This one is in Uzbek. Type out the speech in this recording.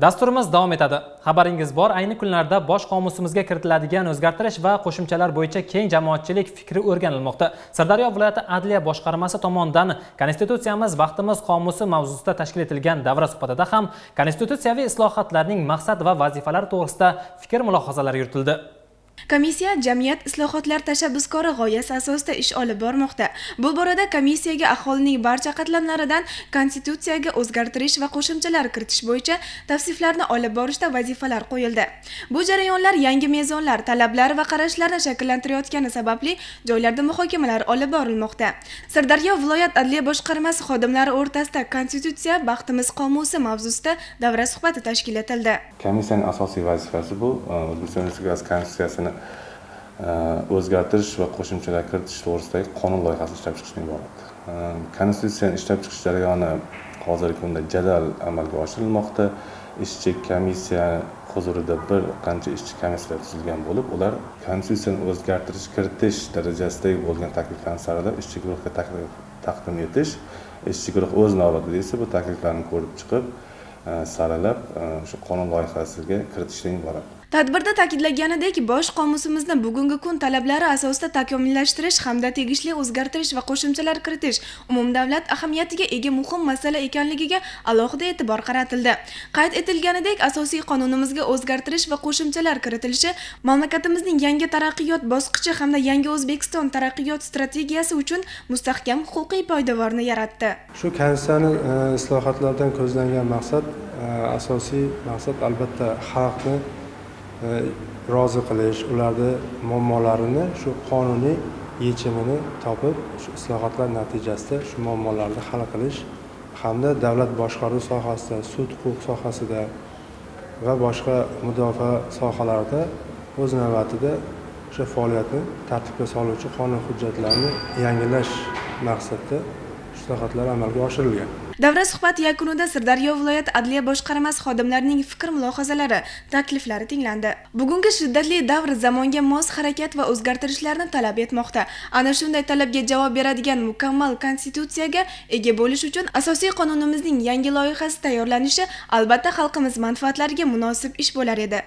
Dasturimiz davom etadi. Xabaringiz bor, ayni kunlarda bosh qomusimizga kiritiladigan o'zgartirish va qo'shimchalar bo'yicha keng jamoatchilik fikri o'rganilmoqda. Sirdaryo viloyati Adliya boshqarmasi tomonidan Konstitutsiyamiz vaqtimiz qomusi mavzusida tashkil etilgan davra suhbatida ham konstitutsiyaviy islohotlarning maqsad va vazifalari to'g'risida fikr mulohazalar yuritildi. Komissiya jamiyat islohotlar tashabbuskori g'oyasi asosida ish olib bormoqda. Bu borada komissiyaga aholining barcha qatlamlaridan konstitutsiyaga o'zgartirish va qo'shimchalar kiritish bo'yicha tavsiflarni olib borishda vazifalar qo'yildi. Bu jarayonlar yangi mezonlar, talablar va qarashlarni shakllantirayotgani sababli joylarda muhokamalar olib borilmoqda. Sirdaryo viloyat adliya boshqarmasi xodimlari o'rtasida konstitutsiya baxtimiz qomusi mavzusida davra suhbati tashkil etildi. Komissiyaning asosiy vazifasi bu O'zbekiston Respublikasi Konstitutsiyasini Э, o'zgartirish va qo'shimchalar kiritish to'g'risidagi qonun loyihasini ishlab chiqishdan iborat. Э, konstitutsiyani ishlab chiqish jarayoni hozirgi kunda jadal amalga oshirilmoqda. Ishchi komissiya huzurida bir qancha ishchi komissiyalar tuzilgan bo'lib, ular Konstitutsiyani o'zgartirish, kiritish darajasidagi bo'lgan takliflarni saralab ishchi guruhga taqdim etish, ishchi guruh o'z navbatida esa bu takliflarni ko'rib chiqib, e, saralab e, o'sha qonun loyihasiga kiritishdan iborat. Tadbirda ta'kidlanganidek, bosh qomusimizni bugungi kun talablari asosida takomillashtirish hamda tegishli o'zgartirish va qo'shimchalar kiritish umumdavlat ahamiyatiga ega muhim masala ekanligiga alohida e'tibor qaratildi. Qayd etilganidek, asosiy qonunimizga o'zgartirish va qo'shimchalar kiritilishi mamlakatimizning yangi taraqqiyot bosqichi hamda yangi O'zbekiston taraqqiyot strategiyasi uchun mustahkam huquqiy poydevorni yaratdi. Shu konstitutsiyani e, islohotlardan ko'zlangan maqsad e, asosiy maqsad albatta xalqni E, rozi qilish, ularni muammolarini shu qonuniy yechimini topib, shu islohotlar natijasida shu muammolarni hal qilish hamda davlat boshqaruv sohasida, sud huquq sohasida va boshqa mudofaa sohalarida o'z navbatida o'sha faoliyatni tartibga soluvchi qonun hujjatlarini yangilash maqsadida islohotlar amalga oshirilgan. Davra suhbat yakunida Sirdaryo viloyat adliya boshqarmasi xodimlarining fikr mulohazalari, takliflari tinglandi. Bugungi shiddatli davr zamonga mos harakat va o'zgartirishlarni talab etmoqda. Ana shunday talabga javob beradigan mukammal konstitutsiyaga ega bo'lish uchun asosiy qonunimizning yangi loyihasi tayyorlanishi albatta xalqimiz manfaatlariga munosib ish bo'lar edi.